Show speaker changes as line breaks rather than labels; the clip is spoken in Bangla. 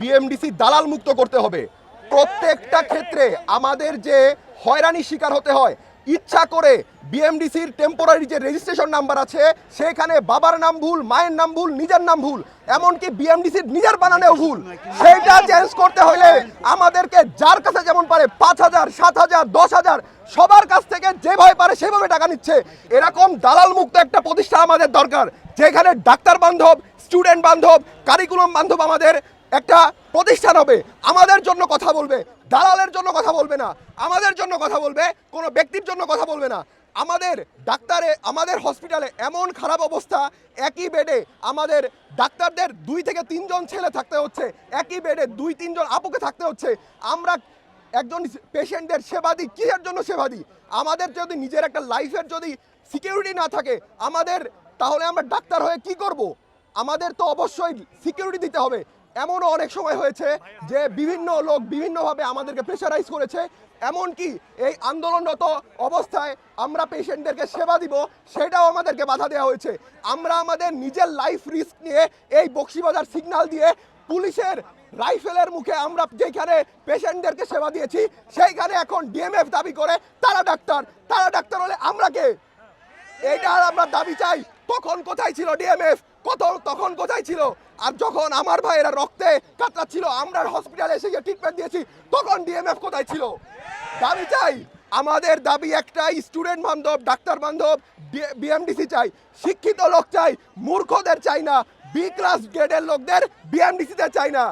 বিএমডিসি দালাল মুক্ত করতে হবে। প্রত্যেকটা ক্ষেত্রে আমাদের যে হয়রানির শিকার হতে হয়, ইচ্ছা করে বিএমডিসির টেম্পোরারি যে রেজিস্ট্রেশন নাম্বার আছে, সেখানে বাবার নাম ভুল, মায়ের নাম ভুল, নিজের নাম ভুল, এমনকি বিএমডিসির নিজের বানানেও ভুল। সেইটা চেঞ্জ করতে হলে আমাদেরকে যার কাছে যেমন পারে পাঁচ হাজার, সাত হাজার, দশ হাজার, সবার কাছ থেকে যেভাবে পারে সেভাবে টাকা নিচ্ছে। এরকম দালাল মুক্ত একটা প্রতিষ্ঠা আমাদের দরকার, যেখানে ডাক্তার বান্ধব স্টুডেন্ট বান্ধব কারিকুলাম বান্ধব আমাদের একটা প্রতিষ্ঠান হবে। আমাদের জন্য কথা বলবে, দালালের জন্য কথা বলবে না, আমাদের জন্য কথা বলবে, কোনো ব্যক্তির জন্য কথা বলবে না। আমাদের ডাক্তারে, আমাদের হসপিটালে এমন খারাপ অবস্থা, একই বেডে আমাদের ডাক্তারদের দুই থেকে তিনজন ছেলে থাকতে হচ্ছে, একই বেডে দুই, তিনজন আপুকে থাকতে হচ্ছে। আমরা একজন পেশেন্টদের সেবা দিই, কিসের জন্য সেবা দিই? আমাদের যদি নিজের একটা লাইফের যদি সিকিউরিটি না থাকে, আমাদের, তাহলে আমরা ডাক্তার হয়ে কি করব? আমাদের তো অবশ্যই সিকিউরিটি দিতে হবে। এমনও অনেক সময় হয়েছে যে বিভিন্ন লোক বিভিন্নভাবে আমাদেরকে প্রেশারাইজ করেছে। এমনকি এই আন্দোলনরত অবস্থায় আমরা পেশেন্টদেরকে সেবা দিব, সেটাও আমাদেরকে বাধা দেওয়া হয়েছে। আমরা আমাদের নিজের লাইফ রিস্ক নিয়ে এই বক্সিবাজার সিগন্যাল দিয়ে পুলিশের রাইফেলের মুখে আমরা যেখানে পেশেন্টদেরকে সেবা দিয়েছি, সেইখানে এখন ডিএমএফ দাবি করে, তারা ডাক্তার তারা ডাক্তার হলে আমরা কে? আর আমরা দাবি চাই। তখন কোথায় ছিল ডিএমএফ কত তখন কোথায় ছিল? আর যখন আমার ভাইয়েরা রক্তে কাতরাচ্ছিল, আমরা হসপিটালে এসে গিয়ে ট্রিটমেন্ট দিয়েছি, তখন ডিএমএফ কোথায় ছিল? দাবি চাই, আমাদের দাবি একটাই স্টুডেন্ট বান্ধব, ডাক্তার বান্ধব বিএমডিসি চাই, শিক্ষিত লোক চাই, মূর্খদের চাই না বি ক্লাস গ্রেডের লোকদের বিএমডিসিতে চাই না।